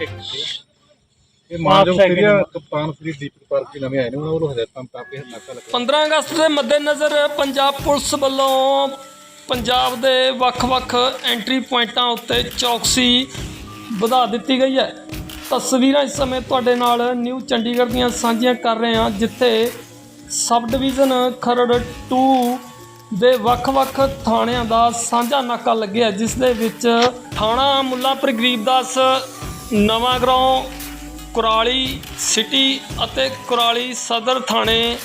ਇਹ ਮਾਨਯੋਗ ਸ੍ਰੀ ਕਪਤਾਨ ਸ੍ਰੀ ਦੀਪਕ ਪਾਰਕ ਜੀ ਨਵੇਂ ਆਏ ਨੇ ਉਹਨਾਂ ਵੱਲੋਂ ਹਦਾਇਤਾਂ ਮੁਤਾਬਕ ਨਾਕਾ ਲੱਗਾ 15 ਅਗਸਤ ਦੇ ਮੱਦੇਨਜ਼ਰ ਪੰਜਾਬ ਪੁਲਿਸ ਵੱਲੋਂ ਪੰਜਾਬ ਦੇ ਵੱਖ-ਵੱਖ ਐਂਟਰੀ ਪੁਆਇੰਟਾਂ ਉੱਤੇ ਚੌਕਸੀ ਵਧਾ ਦਿੱਤੀ ਗਈ ਹੈ। ਤਸਵੀਰਾਂ ਇਸ ਸਮੇਂ ਤੁਹਾਡੇ ਨਾਲ ਨਿਊ ਚੰਡੀਗੜ੍ਹ ਦੀਆਂ ਸਾਂਝੀਆਂ ਕਰ ਰਹੇ ਹਾਂ ਜਿੱਥੇ ਸਬ ਡਿਵੀਜ਼ਨ ਖਰੜ 2 ਦੇ ਵੱਖ-ਵੱਖ ਥਾਣਿਆਂ ਦਾ ਸਾਂਝਾ ਨਾਕਾ ਲੱਗਿਆ ਜਿਸ ਦੇ ਵਿੱਚ ਥਾਣਾ ਮੁੱਲਾਂਪੁਰ ਗਰੀਬਦਾਸ ਨਵਾਂ ਕੁਰਾਲੀ ਸਿਟੀ ਅਤੇ ਕੁਰਾਲੀ ਸਦਰ ਥਾਣੇ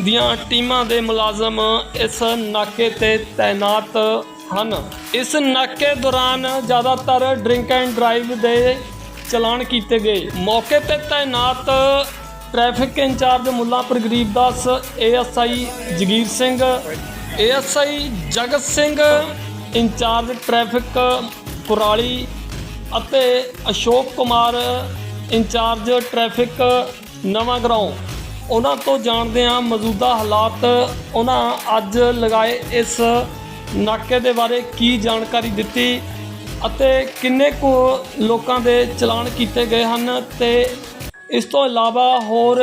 ਦੀਆਂ ਟੀਮਾਂ ਦੇ ਮੁਲਾਜ਼ਮ ਇਸ ਨਾਕੇ ਤੇ ਤਾਇਨਾਤ ਹਨ। ਇਸ ਨਾਕੇ ਦੌਰਾਨ ਜ਼ਿਆਦਾਤਰ ਡਰਿੰਕ ਐਂਡ ਡਰਾਈਵ ਦੇ ਚਲਾਨ ਕੀਤੇ ਗਏ। ਮੌਕੇ ਤੇ ਤਾਇਨਾਤ traffic incharge Mullanpur Garibdas ASI Jagir Singh, ASI Jagat Singh, incharge traffic Kurali ਅਤੇ ਅਸ਼ੋਕ ਕੁਮਾਰ ਇੰਚਾਰਜ ਟ੍ਰੈਫਿਕ ਨਵਾਂ ਗਰਾਉਂ ਉਹਨਾਂ ਤੋਂ ਜਾਣਦੇ ਹਾਂ ਮੌਜੂਦਾ ਹਾਲਾਤ। ਉਹਨਾਂ ਅੱਜ ਲਗਾਏ ਇਸ ਨਾਕੇ ਦੇ ਬਾਰੇ ਕੀ ਜਾਣਕਾਰੀ ਦਿੱਤੀ ਅਤੇ ਕਿੰਨੇ ਕੁ ਲੋਕਾਂ ਦੇ ਚਲਾਨ ਕੀਤੇ ਗਏ ਹਨ ਤੇ ਇਸ ਤੋਂ ਇਲਾਵਾ ਹੋਰ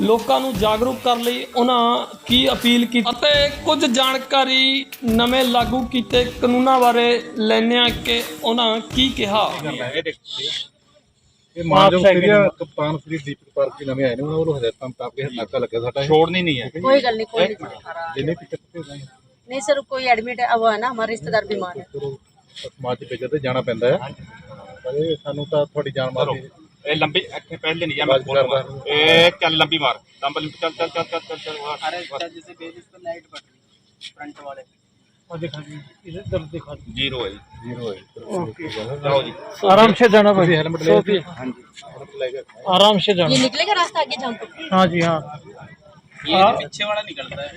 ਲੋਕਾਂ ਨੂੰ ਜਾਗਰੂਕ ਕਰਨ ਲਈ ਉਹਨਾਂ ਕੀ ਅਪੀਲ ਕੀਤੀ ਅਤੇ ਕੁਝ ਜਾਣਕਾਰੀ ਨਵੇਂ ਲਾਗੂ ਕੀਤੇ ਕਾਨੂੰਨਾਂ ਬਾਰੇ ਲੈਣੇ ਆ ਕਿ ਉਹਨਾਂ ਕੀ ਕਿਹਾ। ਇਹ ਮਾਨਯੋਗ ਸ੍ਰੀ ਕਪਤਾਨ ਸ੍ਰੀ ਦੀਪਕ ਪਾਰਕੀ ਨਵੇਂ ਆਏ ਨੇ ਉਹਨਾਂ ਵੱਲੋਂ ਹਦਾਇਤਾਂ ਮੁਤਾਬਕ ਇਹ ਨਾਕਾ ਲੱਗਿਆ ਸਾਡਾ ਛੋੜਨੀ ਨਹੀਂ ਹੈ। ਕੋਈ ਗੱਲ ਨਹੀਂ ਕੋਈ ਜਿੰਨੇ ਨਹੀਂ ਸਰ। ਕੋਈ ਐਡਮਿਟ ਆ ਵਾ ਨਾ ਹਮਾਰੇ ਰਿਸ਼ਤੇਦਾਰ ਬਿਮਾਰ ਹੈ। ਸਮਾਜ ਦੇ ਜਾਣਾ ਪੈਂਦਾ ਹੈ। ਸਾਨੂੰ ਤਾਂ ਤੁਹਾਡੀ ਜਾਨ ਮਾਰ लंबी पहले नहीं यार चल लंबी मार लंबी चल चल चल चल चल अरे जैसे बेस पे लाइट बट फ्रंट वाले आराम से जाना भाई आराम से जाना ये निकलेगा रास्ता आगे जाम तो? हाँ जी हाँ। ये पीछे वाला निकलता है।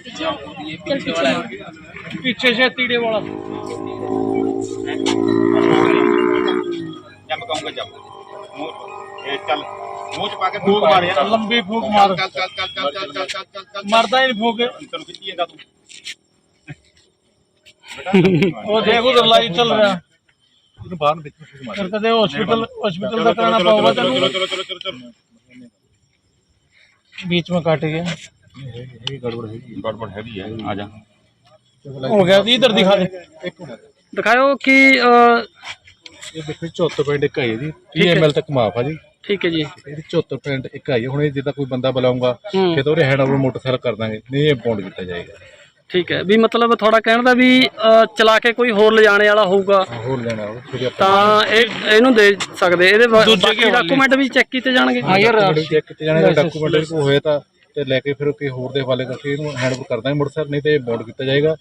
पीछे से तीड़े वाला। जम मैं कहूँगा जब ਇਹ ਚੱਲ ਮੂੰਹ ਚ ਪਾ ਕੇ ਫੂਕ ਮਾਰ ਯਾਰ लंबी फूक मार ਚੱਲ ਚੱਲ ਚੱਲ ਚੱਲ ਚੱਲ ਚੱਲ ਚੱਲ ਚੱਲ ਚੱਲ मरदा ही नहीं फूक ਤੈਨੂੰ ਕਿੱਥੇ ਜਾਂਦਾ ਤੂੰ वो देख उधर लाइट चल रहा है ਇਹਨੂੰ ਬਾਹਰ ਨੂੰ ਵਿੱਚ ਨੂੰ ਫੂਕ ਮਾਰ फिर कहते हॉस्पिटल हॉस्पिटल ਚਲੋ का कराना ਚਲੋ पाऊंगा ਚਲੋ तेनू ਚਲੋ ਚਲੋ ਚਲੋ ਚਲੋ बीच में काट गया ਇਹ ਗੜਬੜ ਹੈਗੀ ਗੜਬੜ ਹੈਗੀ ਹੈ ਆ ਜਾ हो गया जी इधर दिखा दे ਇੱਕ ਮਿੰਟ ਦਿਖਾਓ ਕਿ ਇਹ ਦੇਖੋ 74.1 ਆਈ ਹੈ ਜੀ 30 ਐਮਐਲ ਤੱਕ ਮਾਫ ਆ ਜੀ ਠੀਕ ਹੈ ਜੀ। ਇਹਦੀ 74% ਇੱਕ ਆਈ ਹੁਣ ਇਹ ਜਿੱਦਾਂ ਕੋਈ ਬੰਦਾ ਬੁਲਾਊਗਾ ਫਿਰ ਉਹਦੇ ਹੈਂਡ ਓਵਰ ਮੋਟਰਸਾਈਕਲ ਕਰ ਦਾਂਗੇ। ਨਹੀਂ ਇਹ ਬੌਂਡ ਕੀਤਾ ਜਾਏਗਾ। ਠੀਕ ਹੈ। ਵੀ ਮਤਲਬ ਤੁਹਾਡਾ ਕਹਿਣ ਦਾ ਵੀ ਚਲਾ ਕੇ ਕੋਈ ਹੋਰ ਲਿਜਾਣੇ ਵਾਲਾ ਹੋਊਗਾ। ਹੋਰ ਲੈਣਾ ਉਹ ਤਾਂ ਇਹ ਇਹਨੂੰ ਦੇ ਸਕਦੇ। ਇਹਦੇ ਬਾਕੀ ਡਾਕੂਮੈਂਟ ਵੀ ਚੈੱਕ ਕੀਤੇ ਜਾਣਗੇ। ਹਾਂ ਯਾਰ ਚੈੱਕ ਕੀਤੇ ਜਾਣੇ ਡਾਕੂਮੈਂਟ ਕੋ ਹੋਇਆ ਤਾਂ ਤੇ ਲੈ ਕੇ ਫਿਰ ਕੋਈ ਹੋਰ ਦੇ ਹਵਾਲੇ ਕਰਕੇ ਇਹਨੂੰ ਹੈਂਡ ਓਵਰ ਮੋਟਰਸਾਈਕਲ ਨਹੀਂ ਤੇ ਬੌਂਡ ਕੀਤਾ ਜਾਏਗਾ।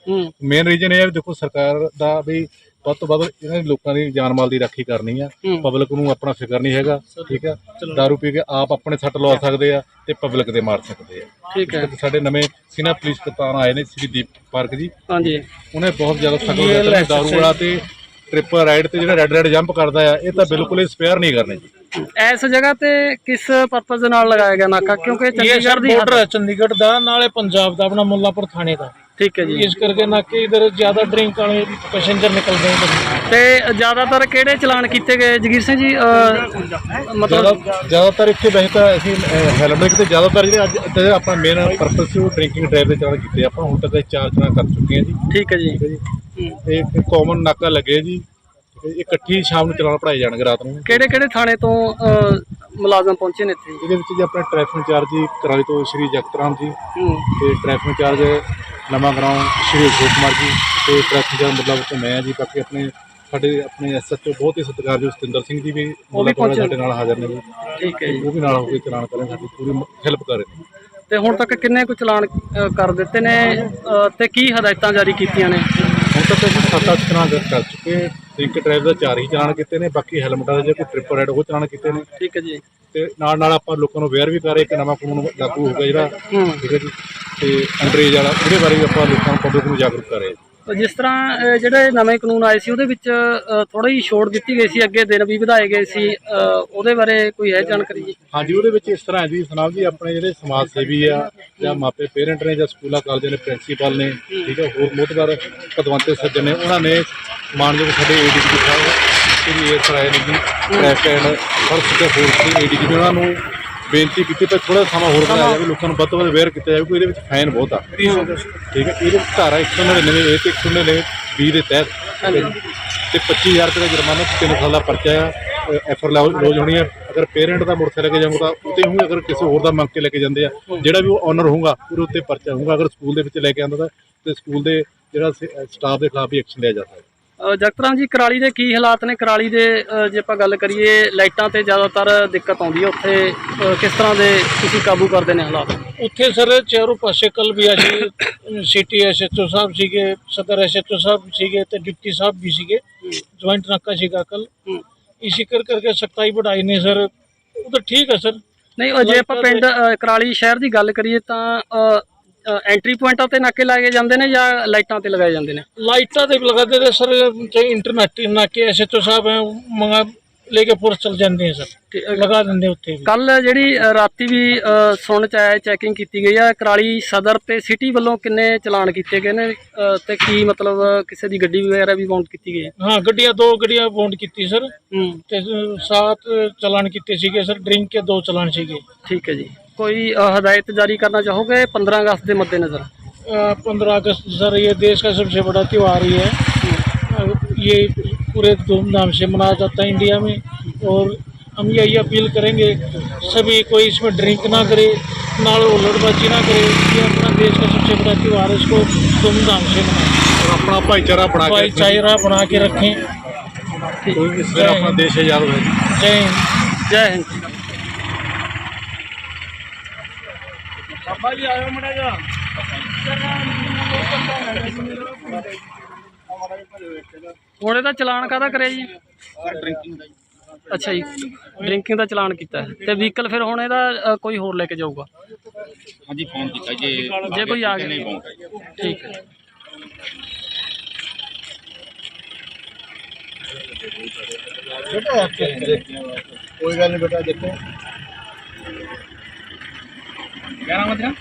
ਮੇਨ ਰੀਜਨ ਇਹ ਹੈ ਵੀ ਦੇਖੋ ਸਰਕਾਰ ਦਾ ਵੀ ਵੱਧ ਤੋਂ ਵੱਧ ਇਹਨਾਂ ਨੇ ਲੋਕਾਂ ਦੀ ਜਾਨ ਮਾਲ ਦੀ ਰਾਖੀ ਕਰਨੀ ਆ। ਪਬਲਿਕ ਨੂੰ ਆਪਣਾ ਫਿਕਰ ਨਹੀਂ ਹੈਗਾ ਠੀਕ ਆ? ਦਾਰੂ ਪੀ ਕੇ ਆਪ ਆਪਣੇ ਸੱਟ ਲਵਾ ਸਕਦੇ ਆ ਤੇ ਪਬਲਿਕ ਦੇ ਮਾਰ ਸਕਦੇ ਆ। ਠੀਕ ਹੈ। ਸਾਡੇ ਨਵੇਂ ਸਿਨਾ ਪੁਲਿਸ ਕਪਤਾਨ ਆਏ ਨੇ ਸ੍ਰੀ ਦੀਪ ਪਾਰਕ ਜੀ। ਹਾਂਜੀ। ਉਹਨੇ ਬਹੁਤ ਜ਼ਿਆਦਾ ਸਖਤ ਦਾਰੂ ਵਾਲਾ ਤੇ ਟ੍ਰਿਪਲ ਰਾਈਡ ਤੇ ਜਿਹੜਾ ਰੈੱਡ ਰੈੱਡ ਜੰਪ ਕਰਦਾ ਆ ਇਹ ਤਾਂ ਬਿਲਕੁਲ ਸਪੇਅਰ ਨਹੀਂ ਕਰਨੇ ਜੀ। ਇਸ ਜਗ੍ਹਾ ਤੇ ਕਿਸ ਪਰਪਸ ਨਾਲ ਲਗਾਇਆ ਗਿਆ ਨਾਕਾ? ਕਿਉਂਕਿ ਚੰਡੀਗੜ੍ਹ ਦੀ ਬਾਰਡਰ ਚੰਡੀਗੜ੍ਹ ਦਾ ਨਾਲੇ ਪੰਜਾਬ ਦਾ ਆਪਣਾ ਮੁੱਲਾਪੁਰ ਥਾਣੇ ਦਾ। ਠੀਕ ਹੈ ਜੀ। ਇਸ ਕਰਕੇ ਨਾ ਕਿ ਇਧਰ ਜ਼ਿਆਦਾ ਡਰਿੰਕ ਵਾਲੇ ਪੈਸੇਂਜਰ ਨਿਕਲਦੇ ਨੇ ਤੇ ਜ਼ਿਆਦਾਤਰ ਕਿਹੜੇ ਚਲਾਨ ਕੀਤੇ ਗਏ? ਜਗੀਰ ਸਿੰਘ ਜੀ ਮਤਲਬ ਜ਼ਿਆਦਾਤਰ ਇੱਥੇ ਵੈਸੇ ਤਾਂ ਅਸੀਂ ਹੈਲਮਟ ਤੇ ਜ਼ਿਆਦਾਤਰ ਜਿਹੜੇ ਅੱਜ ਤੇ ਆਪਣਾ ਮੇਨ ਪਰਪਸ ਉਹ ਡਰਿੰਕਿੰਗ ਡਰਾਈਵ ਦੇ ਚਲਾਨ ਕੀਤੇ ਆਪਾਂ ਹੁਣ ਤੱਕ ਚਾਰ ਚਲਾਨ ਕਰ ਚੁੱਕੇ ਹਾਂ ਜੀ। ਠੀਕ ਹੈ ਜੀ। ਠੀਕ ਇਹ ਕਾਮਨ ਨਾਕਾ ਲੱਗੇ ਜੀ। ਇਹ ਇਕੱਠੀ ਸ਼ਾਮ ਨੂੰ ਚਲਾਨ ਪੜਾਏ ਜਾਣਗੇ ਰਾਤ ਨੂੰ। ਕਿਹੜੇ ਕਿਹੜੇ ਥਾਣੇ ਤੋਂ ਮੁਲਾਜ਼ਮ ਪਹੁੰਚੇ ਨੇ ਇੱਥੇ? ਇਹਦੇ ਵਿੱਚ ਜੀ ਆਪਣੇ ਟ੍ਰੈਫਿਕ ਇੰਚਾਰਜ ਜੀ ਕਰਾਲੀ ਤੋਂ ਸ਼੍ਰੀ ਜਗਤਰਾਮ ਜੀ ਹੂੰ। ਤੇ ਟ੍ਰੈਫਿਕ ਇੰਚਾਰਜ ਨਵਾਂ ਗਰਾਉਂ ਸ਼੍ਰੀ ਅਸ਼ੋਕ ਕੁਮਾਰ ਜੀ ਤੇ ਟ੍ਰੈਫਿਕ ਇੰਚਾਰਜ ਮਤਲਬ ਤੋਂ ਮੈਂ ਜੀ ਬਾਕੀ ਆਪਣੇ ਸਾਡੇ ਆਪਣੇ ਐਸਐਚਓ ਬਹੁਤ ਹੀ ਸਤਿਕਾਰਯੋਗ ਸਤਿੰਦਰ ਸਿੰਘ ਜੀ ਵੀ ਪਹੁੰਚੇ। ਸਾਡੇ ਨਾਲ ਹਾਜ਼ਰ ਨੇ ਜੀ। ਠੀਕ ਹੈ ਜੀ। ਉਹ ਵੀ ਨਾਲ ਹੋ ਕੇ ਚਲਾਨ ਕਰਨ ਸਾਡੀ ਪੂਰੀ ਹੈਲਪ ਕਰ ਰਹੇ ਨੇ। ਤੇ ਹੁਣ ਤੱਕ ਕਿੰਨੇ ਕੁ ਚਲਾਨ ਅ, ਕਰ ਦਿੱਤੇ ਨੇ? ਅ, ਤੇ ਕੀ ਹਦਾਇਤਾਂ ਜਾਰੀ ਕੀਤੀਆਂ ਨੇ? ਹੁਣ ਤੱਕ ਅਸੀਂ ਸੱਤ ਅੱਠ ਚਲਾਨ ਕਰ ਚੁੱਕੇ। ਡਰਿੰਕ ਡਰਾਈਵ ਦਾ ਚਾਰ ਹੀ ਚਲਾਨ ਕੀਤੇ ਨੇ ਬਾਕੀ ਹੈਲਮਟਾਂ ਦੇ ਜੇ ਕੋਈ ਟ੍ਰਿਪਲ ਰਾਈਡ ਉਹ ਚਲਾਨ ਕੀਤੇ ਨੇ। ਠੀਕ ਹੈ ਜੀ। ਤੇ ਨਾਲ ਨਾਲ ਆਪਾਂ ਲੋਕਾਂ ਨੂੰ ਅਵੇਅਰ ਵੀ ਕਰ ਰਹੇ ਇੱਕ ਨਵਾਂ ਕਾਨੂੰਨ ਲਾਗੂ ਹੋ ਗਿਆ ਜਿਹੜਾ। ਠੀਕ ਹੈ ਜੀ। ਤੇ ਅੰਡਰੇਜ ਵਾਲਾ ਉਹਦੇ ਬਾਰੇ ਵੀ ਆਪਾਂ ਲੋਕਾਂ ਨੂੰ ਪਬਲਿਕ ਨੂੰ ਜਾਗਰੂਕ ਕਰ ਰਹੇ ਹਾਂ। ਜਿਸ ਤਰ੍ਹਾਂ ਜਿਹੜੇ ਨਵੇਂ ਕਾਨੂੰਨ ਆਏ ਸੀ, ਉਹਦੇ ਵਿੱਚ ਥੋੜੀ ਜਿਹੀ ਛੋਟ ਦਿੱਤੀ ਗਈ ਸੀ, ਅੱਗੇ ਦਿਨ ਵੀ ਵਧਾਏ ਗਏ ਸੀ ਉਹਦੇ ਬਾਰੇ ਕੋਈ ਹੈ ਜਾਣਕਾਰੀ ਜੀ? ਹਾਂਜੀ, ਉਹਦੇ ਵਿੱਚ ਇਸ ਤਰ੍ਹਾਂ ਹੈ ਜੀ ਸੁਨਾਮ ਜੀ, ਆਪਣੇ ਜਿਹੜੇ ਸਮਾਜ ਸੇਵੀ ਆ, ਜਾਂ ਮਾਪੇ ਪੇਰੈਂਟ ਨੇ, ਜਾਂ ਸਕੂਲਾਂ, ਕਾਲਜਾਂ ਦੇ ਪ੍ਰਿੰਸੀਪਲ ਨੇ, ਠੀਕ ਹੈ, ਹੋਰ ਮੋਤਬਰ ਪਦਵੰਤੇ ਸੱਜਣ ਨੇ, ਉਹਨਾਂ ਨੇ ਮਾਨਯੋਗ ਸਾਡੇ ਏਡੀਸੀ ਸਾਹਿਬ ਮੌਕੇ ਦੀ ਏਐਸਆਰ ਨੇ ਜੀ ਟ੍ਰੈਫਿਕ ਐਂਡ ਫਰਸਟ ਤੇ ਫੋਰਸ ਦੀ ਏਡੀ ਜੀ ਉਹਨਾਂ ਨੂੰ ਬੇਨਤੀ ਕੀਤੀ ਪਰ ਥੋੜਾ ਸਮਾਂ ਹੋਰ ਬਣਾਇਆ ਜਾਵੇ ਲੋਕਾਂ ਨੂੰ ਵੱਧ ਤੋਂ ਵੱਧ ਅਵੇਅਰ ਕੀਤਾ ਜਾਵੇ ਕਿ ਇਹਦੇ ਵਿੱਚ ਫਾਈਨ ਬਹੁਤ ਆ। ਠੀਕ ਹੈ ਇਹਦੇ ਵਿੱਚ ਧਾਰਾ 199 ਏ ਤੇ 199 ਬੀ ਦੇ ਤਹਿਤ ਤੇ 25000 ਰੁਪਏ ਦਾ ਜੁਰਮਾਨਾ ਤੇ 3 ਸਾਲ ਦਾ ਪਰਚਾ ਆ ਐਫਰ ਲੌਜ ਹੋਣੀ ਹੈ ਅਗਰ ਪੇਰੈਂਟ ਦਾ ਮੋਟਰਸਾਈਕਲ ਲੈ ਕੇ ਜਾਊਗਾ ਤਾਂ ਉਤੇ ਹੋਊਗਾ ਅਗਰ ਕਿਸੇ ਹੋਰ ਦਾ ਮੰਗ ਕੇ ਲੈ ਕੇ ਜਾਂਦੇ ਆ ਜਿਹੜਾ ਵੀ ਉਹ ਓਨਰ ਹੋਊਗਾ ਉਹਦੇ ਉੱਤੇ ਪਰਚਾ ਹੋਊਗਾ। ਅਗਰ ਸਕੂਲ ਦੇ ਵਿੱਚ ਲੈ ਕੇ ਆਉਂਦਾ ਤਾਂ ਤੇ ਸਕੂਲ ਦੇ ਜਿਹੜਾ ਸਟਾਫ ਦੇ ਖਿਲਾਫ ਵੀ ਐਕਸ਼ਨ ਲਿਆ ਜਾ ਸਕਦਾ। ਅ, ਜਗਤ ਰਾਮ ਜੀ ਕਰਾਲੀ ਦੇ ਕੀ ਹਾਲਾਤ ਨੇ? ਕਰਾਲੀ ਦੇ ਜੇ ਆਪਾਂ ਗੱਲ ਕਰੀਏ ਲਾਈਟਾਂ ਤੇ ਜ਼ਿਆਦਾਤਰ ਦਿੱਕਤ ਆਉਂਦੀ ਹੈ। ਉੱਥੇ ਅ, ਕਿਸ ਤਰ੍ਹਾਂ ਦੇ ਤੁਸੀਂ ਕਾਬੂ ਕਰਦੇ ਨੇ ਹਾਲਾਤ? ਉੱਥੇ ਸਰ ਚਾਰੋਂ ਪਾਸੇ ਕੱਲ ਵੀ ਅਸੀਂ ਸਿਟੀ ਐਸਐਚਓ ਸਾਹਿਬ ਸੀਗੇ ਸਦਰ ਐਸਐਚਓ ਸਾਹਿਬ ਸੀਗੇ ਤੇ ਡਿਪਟੀ ਸਾਹਿਬ ਵੀ ਸੀਗੇ। ਜੁਆਇੰਟ ਨਾਕਾ ਸੀਗਾ ਕੱਲ। ਇਸੇ ਕਰ ਕਰਕੇ ਸਖਤਾਈ ਵਧਾਈ ਨੇ ਸਰ। ਉਹ ਤਾਂ ਠੀਕ ਹੈ ਸਰ। ਨਹੀਂ ਜੇ ਆਪਾਂ ਪਿੰਡ ਅ, ਕਰਾਲੀ ਸ਼ਹਿਰ ਦੀ ਗੱਲ ਕਰੀਏ ਤਾਂ ਐਂਟਰੀ ਪੁਆਇੰਟਾਂ ਤੇ ਨਾਕੇ ਲਾਏ ਜਾਂਦੇ ਨੇ ਜਾਂ ਲਾਈਟਾਂ ਤੇ ਲਗਾਏ ਜਾਂਦੇ ਨੇ? लाइटा ਤੇ ਲਗਾਦੇ ਨੇ ਸਰ ਤੇ ਇੰਟਰਨੈਟ ਨਾ ਕੇ ਐਸੇ ਤੋਂ ਸਾਹਿਬ ਹੈ, ਮੰਗਾ ਲੈ ਕੇ ਪੁਲਿਸ ਚਲ ਜਾਂਦੇ ਹੈ ਸਰ। ਲਗਾ ਦਿੰਦੇ ਉੱਤੇ ਕੱਲ ਜਿਹੜੀ ਰਾਤੀ ਵੀ ਸੁਣ ਚ ਆਇਆ ਚੈਕਿੰਗ ਕੀਤੀ ਗਈ ਆ ਕਰਾਲੀ ਸਦਰ ਤੇ ਸਿਟੀ ਵੱਲੋਂ ਕਿੰਨੇ ਚਲਾਨ ਕੀਤੇ ਗਏ ਨੇ ਤੇ ਕੀ ਮਤਲਬ ਕਿਸੇ ਦੀ ਗੱਡੀ ਵਗੈਰਾ ਵੀ ਬਾਉਂਡ ਕੀਤੀ ਗਈ? ਹਾਂ ਗੱਡੀਆਂ ਦੋ ਗੱਡੀਆਂ ਬੌਂਡ ਕੀਤੀ ਸਰ। ਤੇ ਸਾਤ ਚਲਾਨ ਕੀਤੇ ਸੀਗੇ ਸਰ ਡਰਿੰਕ ਕੇ ਦੋ ਚਲਾਨ ਸੀਗੇ। ਠੀਕ ਹੈ ਜੀ। कोई हदायत जारी करना चाहोगे पंद्रह अगस्त के मद्देनज़र? पंद्रह अगस्त तो सर ये देश का सबसे बड़ा त्यौहार ही है। ये पूरे धूमधाम से मनाया जाता है इंडिया में और हम यही अपील करेंगे सभी कोई इसमें ड्रिंक ना करे ना उलटबाजी ना करे ये अपना देश का सबसे बड़ा त्यौहार है इसको धूमधाम से मनाएँ। अपना भाईचारा बना भाईचारा बना के रखें। जय हिंद। जय हिंद। ਜੈ ਹੁਣ ਇਹਦਾ ਚਲਾਨ ਕਾਹਦਾ ਕਰਿਆ ਜੀ? ਅੱਛਾ ਜੀ ਡਰਿੰਕਿੰਗ ਦਾ ਚਲਾਨ ਕੀਤਾ ਹੈ। ਤੇ ਵਹੀਕਲ ਫਿਰ ਹੁਣ ਇਹਦਾ ਅ, ਕੋਈ ਹੋਰ ਲੈ ਕੇ ਜਾਊਗਾ? ਹਾਂਜੀ ਫੋਨ ਕੀਤਾ ਜੇ। ਜੇ ਕੋਈ ਆ ਗਿਆ। ਨਹੀਂ ਠੀਕ ਹੈ। ਕੋਈ ਗੱਲ ਨਹੀਂ ਬੇਟਾ ਦੇਖੋ। ਕਹਿਣਾ ਮਤਲਬ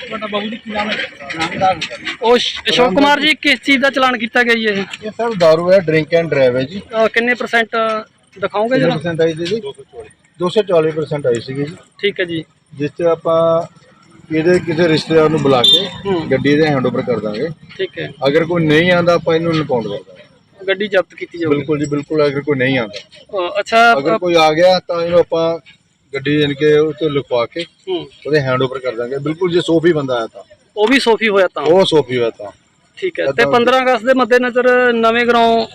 ਤੁਹਾਡਾ ਬਾਬੂ ਜੀ ਕੀ ਨਾਮ ਹੈ? ਉਹ ਸ਼- ਅਸ਼ੋਕ ਕੁਮਾਰ ਜੀ ਕਿਸ ਚੀਜ਼ ਦਾ ਚਲਾਨ ਕੀਤਾ ਗਿਆ ਜੀ ਇਹ? ਇਹ ਸਰ ਦਾਰੂ ਹੈ ਡਰਿੰਕ ਐਂਡ ਡਰਾਈਵ ਹੈ ਜੀ। ਕਿੰਨੇ ਪਰਸੈਂਟ ਦਿਖਾਓਗੇ ਜਰਾ? 100% ਆਈ ਸੀ ਜੀ? 240% ਆਈ ਸੀਗੀ ਜੀ। ਠੀਕ ਹੈ ਜੀ। ਜਿਸ 'ਚ ਆਪਾਂ ਇਹਦੇ ਕਿਸੇ ਰਿਸ਼ਤੇਦਾਰ ਨੂੰ ਬੁਲਾ ਕੇ ਹੂੰ। ਗੱਡੀ ਦੇ ਹੈਂਡਓਵਰ ਕਰ ਦਾਂਗੇ। ਠੀਕ ਹੈ। ਅਗਰ ਕੋਈ ਨਹੀਂ ਆਂਦਾ ਆਪਾਂ ਇਹਨੂੰ ਇਨਕਾਊਂਟ ਕਰ ਦਾਂਗੇ ਗੱਡੀ ਜ਼ਬਤ ਕੀਤੀ ਜਾਊਗੀ। ਬਿਲਕੁਲ ਜੀ ਬਿਲਕੁਲ ਅਗਰ ਕੋਈ ਨਹੀਂ ਆਂਦਾ। ਅ, ਅੱਛਾ ਅਗਰ ਕੋਈ ਆ ਗਿਆ ਤਾਂ ਇਹਨੂੰ ਆਪਾਂ ਗੱਡੀ ਜਾਨ ਕੇ ਉਹ ਤੋਂ ਲਿਖਵਾ ਕੇ ਹੂੰ, ਉਹਦੇ ਹੈਂਡਓਵਰ ਕਰ ਦਾਂਗੇ। ਬਿਲਕੁਲ ਜੇ ਸੋਫੀ ਬੰਦਾ ਆਇਆ ਤਾਂ। ਉਹ ਵੀ ਸੋਫੀ ਹੋਇਆ ਤਾਂ? ਉਹ ਸੋਫੀ ਹੋਇਆ ਤਾਂ। ਠੀਕ ਹੈ। ਤੇ 15 ਅਗਸਤ ਦੇ ਮੱਦੇਨਜ਼ਰ ਨਵੇਂ ਗਰਾਉਂ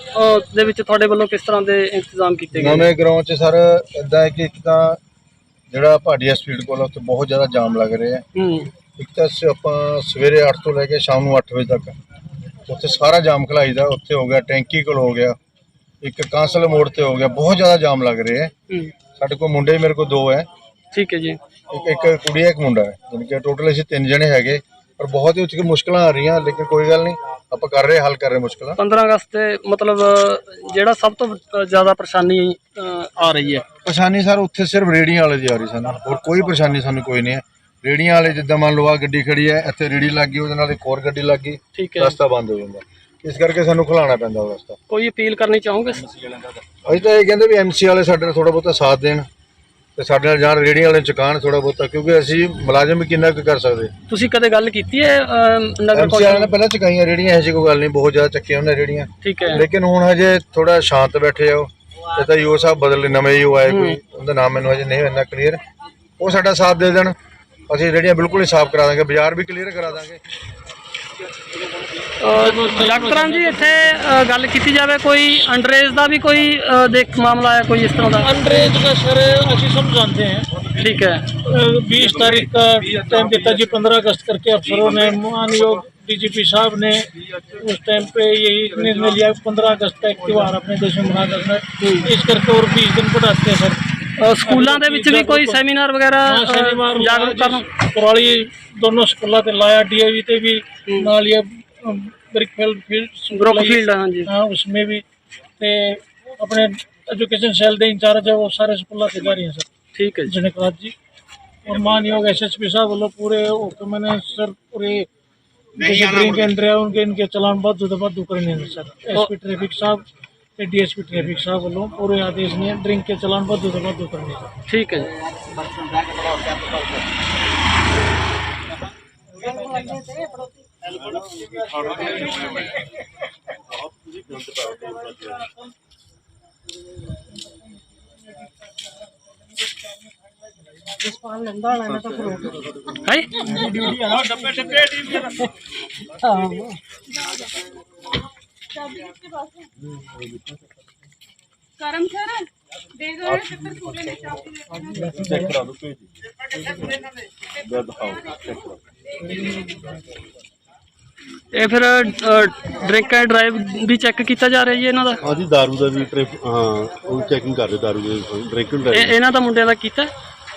ਦੇ ਵਿੱਚ ਤੁਹਾਡੇ ਵੱਲੋਂ ਕਿਸ ਤਰ੍ਹਾਂ ਦੇ ਇੰਤਜ਼ਾਮ ਕੀਤੇ ਗਏ? ਨਵੇਂ ਗਰਾਊਂਡ 'ਚ ਸਰ ਇਦਾਂ ਹੈ ਕਿ ਇੱਕ ਤਾਂ ਜਿਹੜਾ ਪਹਾੜੀਆ ਸਪੀਡ ਕੋਲ ਉੱਥੇ ਬਹੁਤ ਜ਼ਿਆਦਾ ਜਾਮ ਲੱਗ ਰਿਹਾ ਹੈ ਹੂੰ। ਇੱਕ ਤਾਂ ਆਪਾਂ ਸਵੇਰੇ 8 ਤੋਂ ਲੈ ਕੇ ਸ਼ਾਮ ਨੂੰ 8 ਵਜੇ ਤੱਕ। ਉੱਥੇ ਸਾਰਾ ਜਾਮ ਖਲਾਈ ਦਾ ਉੱਥੇ ਹੋ ਗਿਆ ਟੈਂਕੀ ਕੋਲ ਹੋ ਗਿਆ। ਇੱਕ ਕਾਂਸਲ ਮੋੜ ਤੇ ਹੋ ਗਿਆ ਬਹੁਤ ਜ਼ਿਆਦਾ ਜਾਮ ਲੱਗ ਰਿਹਾ ਹੂੰ। ਸਾਡੇ ਕੋਲ ਮੁੰਡੇ ਮੇਰੇ ਕੋਲ ਦੋ ਹੈ। ਠੀਕ ਹੈ ਜੀ। ਇੱਕ ਇੱਕ ਕੁੜੀ ਹੈ ਇੱਕ ਮੁੰਡਾ ਹੈ। ਜਾਣੀ ਕਿ ਟੋਟਲ ਅਸੀਂ ਤਿੰਨ ਜਣੇ ਹੈਗੇ। ਪਰ ਬਹੁਤ ਹੀ ਉੱਥੇ ਮੁਸ਼ਕਲਾਂ ਆ ਰਹੀਆਂ ਲੇਕਿਨ ਕੋਈ ਗੱਲ ਨਹੀਂ ਆਪਾਂ ਕਰ ਰਹੇ ਹੱਲ ਕਰ ਰਹੇ ਮੁਸ਼ਕਲਾਂ। 15 ਅਗਸਤ ਤੇ ਮਤਲਬ ਜਿਹੜਾ ਸਭ ਤੋਂ ਜ਼ਿਆਦਾ ਪਰੇਸ਼ਾਨੀ ਅ, ਆ ਰਹੀ ਹੈ। ਪਰੇਸ਼ਾਨੀ ਸਰ ਉੱਥੇ ਸਿਰਫ ਰੇੜੀਆਂ ਵਾਲੇ ਦੀ ਆ ਰਹੀ ਸਾਨੂੰ। ਹੋਰ ਕੋਈ ਪਰੇਸ਼ਾਨੀ ਸਾਨੂੰ ਕੋਈ ਨਹੀਂ ਹੈ। ਰੇੜੀਆਂ ਵਾਲੇ ਜਿੱਦਾਂ ਮੰਨ ਲਓ ਆ ਗੱਡੀ ਖੜੀ ਹੈ ਇੱਥੇ ਰੇੜੀ ਲੱਗ ਗਈ ਉਹਦੇ ਨਾਲ ਇੱਕ ਹੋਰ ਗੱਡੀ ਲੱਗ ਗਈ। ਠੀਕ ਹੈ। ਰਸਤਾ ਬੰਦ ਹੋ ਜਾਂਦਾ। ਇਸ ਕਰਕੇ ਸਾਨੂੰ ਖੁਲਾਉਣਾ ਪੈਂਦਾ ਉਹ ਰਸਤਾ ਕੋਈ ਅਪੀਲ ਕਰਨੀ ਚਾਹੋਗੇ? ਅਸੀਂ ਤਾਂ ਇਹ ਕਹਿੰਦੇ ਵੀ ਐਮਸੀ ਵਾਲੇ ਸਾਡੇ ਨਾਲ ਥੋੜਾ ਬਹੁਤਾ ਸਾਥ ਦੇਣ ਤੇ ਸਾਡੇ ਨਾਲ ਜਾਣ ਰੇੜੀਆਂ ਵਾਲੇ ਨੂੰ ਚੁਕਾਉਣ ਥੋੜਾ ਬਹੁਤਾ ਕਿਉਂਕਿ ਅਸੀਂ ਮੁਲਾਜ਼ਮ ਕਿੰਨਾ ਕੁ ਕਰ ਸਕਦੇ। ਤੁਸੀਂ ਕਦੇ ਗੱਲ ਕੀਤੀ ਹੈ ਨਗਰ ਐਮਸੀ ਵਾਲਿਆਂ ਨੇ ਪਹਿਲਾਂ ਚੁਕਾਈਆਂ ਰੇੜੀਆਂ ਐਸੀ ਕੋਈ ਗੱਲ ਨਹੀਂ ਬਹੁਤ ਜ਼ਿਆਦਾ ਚੱਕੀਆਂ ਉਹਨੇ ਰੇੜੀਆਂ ਠੀਕ ਹੈ। ਲੇਕਿਨ ਹੁਣ ਹਜੇ ਥੋੜਾ ਸ਼ਾਂਤ ਬੈਠੇ ਆ ਉਹ। ਇਹ ਤਾਂ ਯੋ ਸਾਹਿਬ ਬਦਲੇ ਨਵੇਂ ਯੋ ਆਏ ਕੋਈ ਉਹਦਾ ਨਾਮ ਮੈਨੂੰ ਹਜੇ ਨਹੀਂ ਇੰਨਾ ਕਲੀਅਰ ਉਹ ਸਾਡਾ ਸਾਥ ਦੇ ਦੇਣ ਅਸੀਂ ਰੇੜੀਆਂ ਬਿਲਕੁਲ ਹੀ ਸਾਫ਼ ਕਰਾ ਦਾਂਗੇ ਬਾਜ਼ਾਰ ਵੀ ਕਲੀਅਰ ਕਰਾ ਦਾਂਗੇ। ਡਾਕਟਰਾਂ ਜੀ ਇੱਥੇ ਅ, ਗੱਲ ਕੀਤੀ ਜਾਵੇ ਕੋਈ ਅੰਡਰੇਜ ਦਾ ਵੀ ਕੋਈ ਅ, ਦੇਖ ਮਾਮਲਾ ਆਇਆ ਕੋਈ ਇਸ ਤਰ੍ਹਾਂ ਦਾ अंग्रेज का सर ਅਸੀਂ समझाते हैं ਠੀਕ है बीस तारीख का टाइम देता जी पंद्रह अगस्त करके अफसरों ने मानयोग डीजीपी साहब ने उस टाइम पे यही निर्णय लिया पंद्रह अगस्त का एक त्यौहार अपने देश में मना करना है इस करके और बीस दिन बढ़ाते हैं सर ਅ, ਸਕੂਲਾਂ ਦੇ ਵਿੱਚ ਵੀ ਕੋਈ ਸੈਮੀਨਾਰ ਵਗੈਰਾ ਹਾਂ, ਅ, ਸ਼ਨੀਵਾਰ ਜਾਗਰੂਕ ਕਰਨ ਕੁਰਾਲੀ ਦੋਨੋਂ ਸਕੂਲਾਂ ਤੇ ਲਾਇਆ डीएवी ਤੇ ਵੀ ਨਾਲ ਇਹ ਬ੍ਰਿਕਫੀਲਡ ਫੀਲਡ ਬ੍ਰੋਕਫੀਲਡ ਹਾਂਜੀ हाँ उसमें भी ਤੇ ਆਪਣੇ एजुकेशन सेल ਦੇ इंचार्ज है वो सारे ਸਕੂਲਾਂ ਤੇ ਜਾ ਰਹੀ हैं सर ਠੀਕ ਹੈ ਜੀ जनकराज जी और मानयोग एसएसपी साहब ਵੱਲੋਂ ਪੂਰੇ ਹੁਕਮ ਨੇ ਸਰ ਪੂਰੇ जैसे ड्रिंक एंड ड्राइव उनके इनके चलान बद्ध तो बद्ध करेंगे सर एसपी ट्रैफिक साहब कि डीएसपी ट्रैफ़िक साहब ਵੱਲੋਂ ਪੂਰੇ ਆਦੇਸ਼ ਨੇ ਡਰਿੰਕ ਕੇ ਚਲਾਨ ਵੱਧ ਤੋਂ ਵੱਧ ਕਰਨੇ ਚਾਹੀਦੇ ਠੀਕ ਹੈ ਜਸਪਾਲ ਲੰਦਾ ਵਾਲਾ ਮੈਂ ਤਾਂ ਫਰੋਟ ਹੈ ਡਿਊਟੀ ਆ ਡੱਬੇ ਡੱਬੇ ਹਾਂ करम सर दे दो यार पेपर पूरे में चाबी लेते हैं ਚੈੱਕ ਕਰਾ ਦਿਓ ਭੇਜ ਦਿਓ ਦਿਖਾਓ ਚੈੱਕ ਕਰੋ ਇਹ ਫਿਰ ਡਰਿੰਕ ਐਂਡ ਡਰਾਈਵ ਵੀ ਚੈੱਕ ਕੀਤਾ ਜਾ ਰਿਹਾ ਜੀ ਇਹਨਾਂ ਦਾ ਹਾਂਜੀ ਦਾਰੂ ਦਾ ਵੀ ਟ੍ਰਿਪ ਹਾਂ ਉਹ ਚੈਕਿੰਗ ਕਰਦੇ ਦਾਰੂ ਦੇ ਡਰਿੰਕ ਐਂਡ ਇਹ ਇਹਨਾਂ ਦਾ ਮੁੰਡਿਆਂ ਦਾ ਕੀਤਾ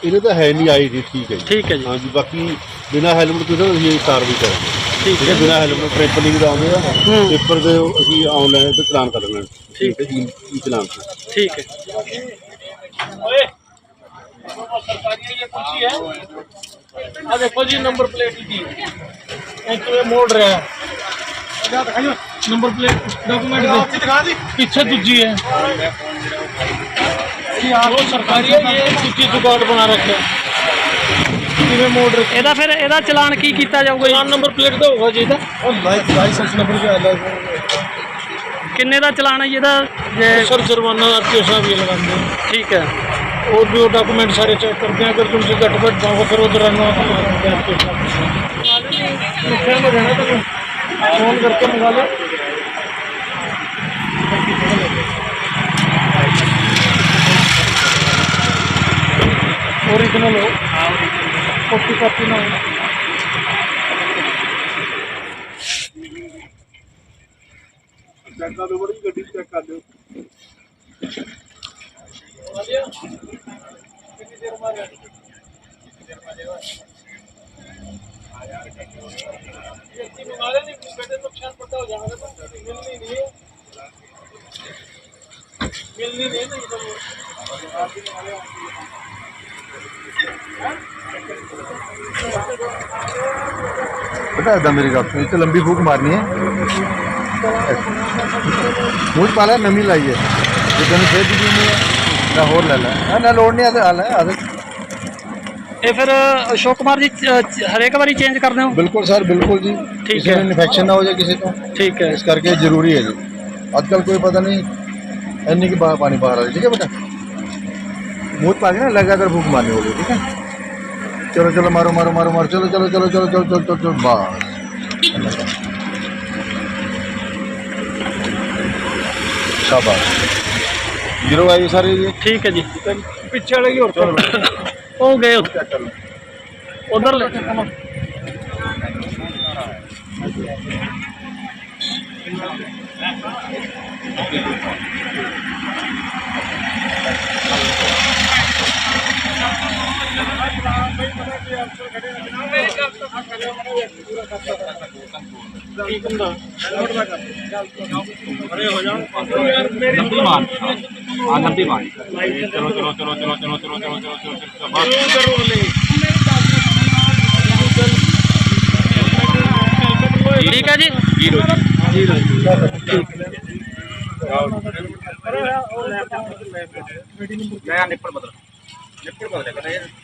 ਇਹਨੇ ਤਾਂ ਹੈ ਨਹੀਂ ਆਈ ਜੀ ਠੀਕ ਹੈ ਜੀ ਠੀਕ ਹੈ ਜੀ ਹਾਂਜੀ ਬਾਕੀ ਬਿਨਾ ਹੈਲਮਟ ਤੋਂ ਤਾਂ ਅਸੀਂ ਇਹ ਕਾਰਵਾਈ ਕਰਾਂਗੇ ਠੀਕ ਹੈ। ਬਿਨਾ ਹੈਲਮਟ ਪੇਪਰ ਲਿਖ ਦਾ ਆਉਂਦੇ ਆ ਪੇਪਰ ਦੇ ਅਸੀਂ ਆਨਲਾਈਨ ਤੇ ਚਲਾਨ ਕਰ ਲੈਣਾ ਠੀਕ ਹੈ। ਜੀ ਕੀ ਚਲਾਨ ਠੀਕ ਹੈ। ਓਏ। ਸਰਕਾਰੀ ਇਹ ਪੁੱਛੀ ਹੈ। ਆ ਦੇਖੋ ਜੀ ਨੰਬਰ ਪਲੇਟ ਦੀ। ਇੰਕਵੇ ਮੋੜ ਰਿਹਾ ਦਿਖਾਈਓ ਨੰਬਰ ਪਲੇਟ ਡਾਕੂਮੈਂਟ ਦੇ। ਦਿਖਾ ਦੀ। ਪਿੱਛੇ ਦੂਜੀ ਹੈ। ਇਹ ਆਪ ਸਰਕਾਰੀ ਇਹ ਦੂਜੀ ਦੁਕਾਨ ਬਣਾ ਰੱਖਿਆ ਕਿਵੇਂ ਮੋੜ ਇਹਦਾ ਫਿਰ ਇਹਦਾ ਚਲਾਨ ਕੀ ਕੀਤਾ ਜਾਊਗਾ ਜੀ? ਨੰਬਰ ਪਲੇਟ ਦਾ ਹੋਊਗਾ ਜੀ ਇਹਦਾ। ਔਰ ਲਾਇਸੈਂਸ ਨੰਬਰ ਵੀ ਆਲਾ ਕਿੰਨੇ ਦਾ ਚਲਾਨ ਹੈ ਜੀ ਇਹਦਾ? ਜੇ ਸਰ ਜੁਰਮਾਨਾ ਆਰਟੀਓ ਸਾਹਿਬ ਇਹ ਲਗਾਉਂਦੇ ਹੈ ਠੀਕ ਹੈ। और भी वो डॉक्यूमेंट सारे चेक करते हैं अगर तुमसे घटपट जाओ फिर उधर रहना आपके साथ रहना तो फोन करके मंगा लो और इतना लो কপি কপি নয় ਜਨਤਾ ਦੇ ਬੜੀ ਗੱਡੀ ਚੈੱਕ ਕਰ ਲਿਓ ਕਿੰਨੀ ਦੇਰ ਮਾਰਿਆ ਕਿੰਨੀ ਦੇਰ ਮਾਰਿਆ ਆ ਯਾਰ ਕੱਟ ਹੋ ਗਿਆ ਇਹ ਤੀ ਬਿਮਾਰੇ ਨਹੀਂ ਬੇਟੇ ਨੁਕਸਾਨ ਪਤਾ ਹੋ ਜਾਣਾ ਪਰ ਮਿਲਣੀ ਨਹੀਂ ਮਿਲਣੀ ਨਹੀਂ ਨਹੀਂ ਤਾਂ पता है मेरी गप ये तो लंबी भूख मारनी है। मुझ पाला नमी लाई है। जो तेन फिर भी नहीं है ना होर ले ला। हाँ, ना लोड नहीं आदत आला आदत। ये फिर अशोक कुमार जी हरेक एक बार चेंज कर हो? बिल्कुल सर बिल्कुल जी। ठीक है। इन्फेक्शन ना हो जाए किसी को। ठीक है। इस करके ज़रूरी है जी। अजकल कोई पता नहीं इन्नी की बाहर पानी बाहर आ ठीक है बेटा? भूत पागे ना लगातार भूख मारनी होगी ठीक है? चलो चलो, मारो मारो मारो मारो, चलो चलो चलो चलो चलो चलो चलो चलो, बस। ज़ीरो आई सारे जी। ठीक है जी। पीछे वाले की और चलो। ओ, गए उधर ले। Thank you. ਠੀਕ ਹੈ ਜੀ ਮੈਂ ਨਿੱਪੜ ਬਦਲ ਨਿੱਪੜ ਬਦਲ ਕਰਨਾ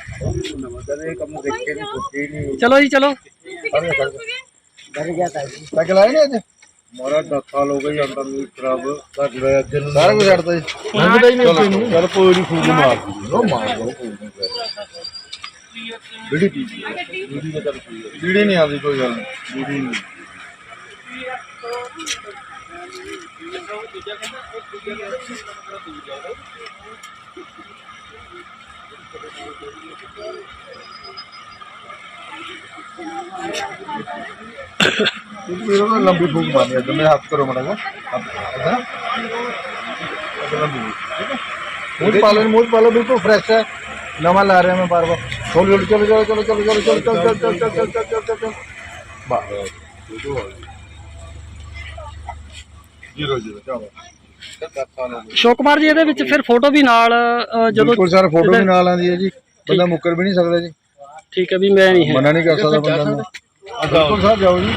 नहीं कम देख के नहीं कुछ नहीं चलो जी चलो घर गया था जी साइकिल आए नहीं आज ਮਾਰਾ 10 ਸਾਲ ਹੋ ਗਏ ਅੰਦਰ ਨੂੰ ਖਰਾਬ। ਕਰ ਰਿਹਾ ਅੱਜ ਨੂੰ। ਸਾਰਾ ਕੁਝ ਛੱਡਦਾ ਜੀ। ਲੰਘਦਾ ਹੀ ਨਹੀਂ ਤੈਨੂੰ ਗੱਲ ਕੋਈ ਨਹੀਂ ਫੂਕ ਮਾਰ ਲੋ ਮਾਰ ਲੋ ਬੀੜੀ ਪੀ ਬੀੜੀ ਦਾ ਬੀੜੀ ਨਹੀਂ ਆਉਂਦੀ ਕੋਈ ਗੱਲ ਨਹੀਂ। ਬੀੜੀ ਨਹੀਂ। Thank you. पी रहे हो तो लंबी फूक मारनी है तो मेरे हाथ करो मना को अब है ना अब लंबी फूक, ठीक है मूछ पालो मूछ पालो बिल्कुल फ्रेश है नवा ला रहे हैं मैं बार बार छोड़ छोड़ चलो चलो चलो चलो चलो चलो चलो चलो चलो चलो चलो चलो चलो चलो बस जीरो जीरो चलो ਸ਼ੋਕ ਕੁਮਾਰ ਜੀ ਇਹਦੇ ਵਿੱਚ ਫਿਰ ਫੋਟੋ ਵੀ ਨਾਲ ਅ, ਜਦੋਂ ਬਿਲਕੁਲ ਸਰ ਫੋਟੋ ਵੀ ਨਾਲ ਆਂਦੀ ਹੈ ਜੀ ਬੰਦਾ ਮੁੱਕਰ ਵੀ ਨਹੀਂ ਸਕਦਾ ਜੀ ਠੀਕ ਹੈ ਵੀ ਮੈਂ ਨਹੀਂ ਹੈ। ਮਨਾ ਨਹੀਂ ਕਰ ਸਕਦਾ ਬੰਦਾ ਨੂੰ ਬਿਲਕੁਲ ਸਰ ਜਾਓ ਜੀ।